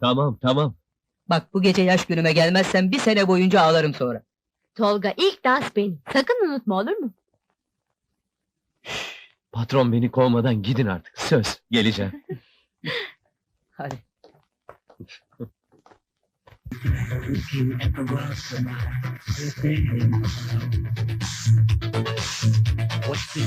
Tamam tamam. Bak bu gece yaş günüme gelmezsen bir sene boyunca ağlarım sonra. Tolga ilk dans benim. Sakın unutma olur mu? Patron beni kovmadan gidin artık. Söz geleceğim. Hadi. What's the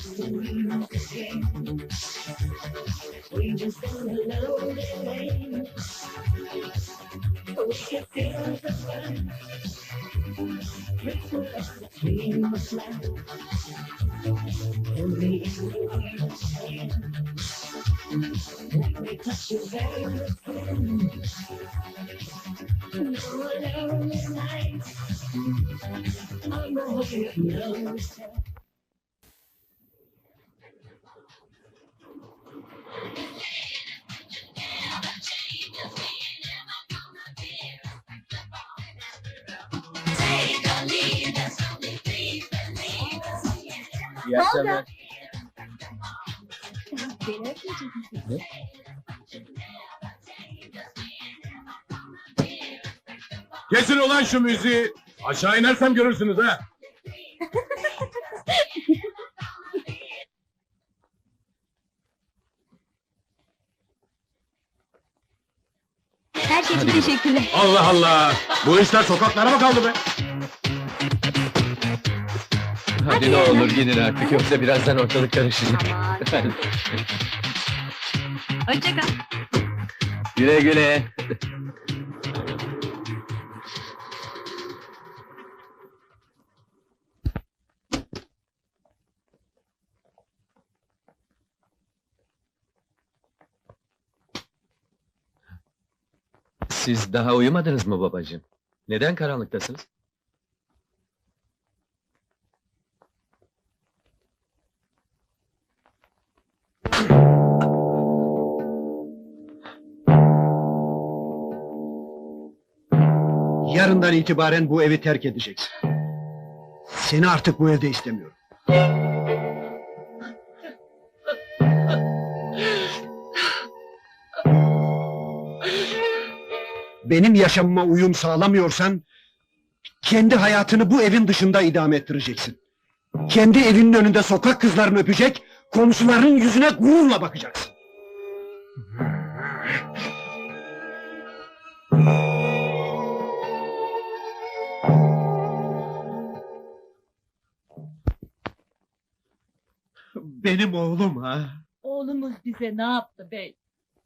just a dream of escape. We just wanna know the name. We can feel the sun. Ripple as the dream the end we understand. When we touch your very skin. No alone at night. I'm a warrior, no. İyi akşamlar. Misin? Kesin ulan şu müziği. Aşağı inersem görürsünüz ha. Her şey için Hadi. teşekkürler. Allah Allah. Bu işler sokaklara mı kaldı be? Hadi ne olur gidin artık yoksa birazdan ortalık karışacak. Hoşça kal. güle güle. Siz daha uyumadınız mı babacığım? Neden karanlıktasınız? Yarından itibaren bu evi terk edeceksin. Seni artık bu evde istemiyorum. Benim yaşamıma uyum sağlamıyorsan... ...kendi hayatını bu evin dışında idame ettireceksin. Kendi evinin önünde sokak kızlarını öpecek... ...komşuların yüzüne gururla bakacaksın. Benim oğlum ha. Oğlumuz bize ne yaptı bey?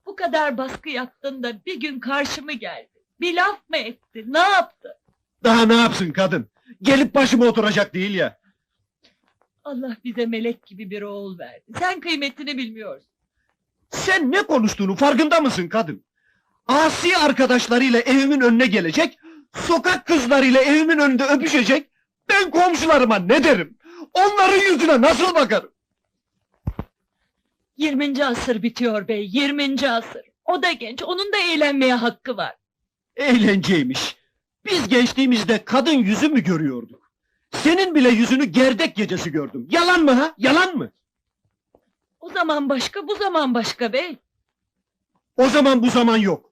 Bu kadar baskı yaptın da bir gün karşıma geldi. Bir laf mı etti? Ne yaptı? Daha ne yapsın kadın? Gelip başıma oturacak değil ya. Allah bize melek gibi bir oğul verdi. Sen kıymetini bilmiyorsun. Sen ne konuştuğunu farkında mısın kadın? Asi arkadaşlarıyla evimin önüne gelecek, sokak kızlarıyla evimin önünde öpüşecek. Ben komşularıma ne derim? Onların yüzüne nasıl bakarım? 20. asır bitiyor bey, 20. asır. O da genç, onun da eğlenmeye hakkı var. Eğlenceymiş. Biz gençliğimizde kadın yüzü mü görüyorduk? Senin bile yüzünü gerdek gecesi gördüm. Yalan mı ha? Yalan mı? O zaman başka, bu zaman başka bey. O zaman bu zaman yok.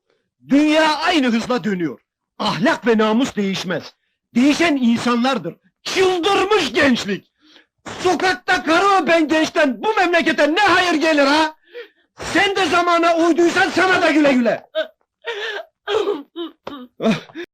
Dünya aynı hızla dönüyor. Ahlak ve namus değişmez. Değişen insanlardır. Çıldırmış gençlik. Sokakta karı öpen gençten bu memlekete ne hayır gelir ha? Sen de zamana uyduysan sana da güle güle.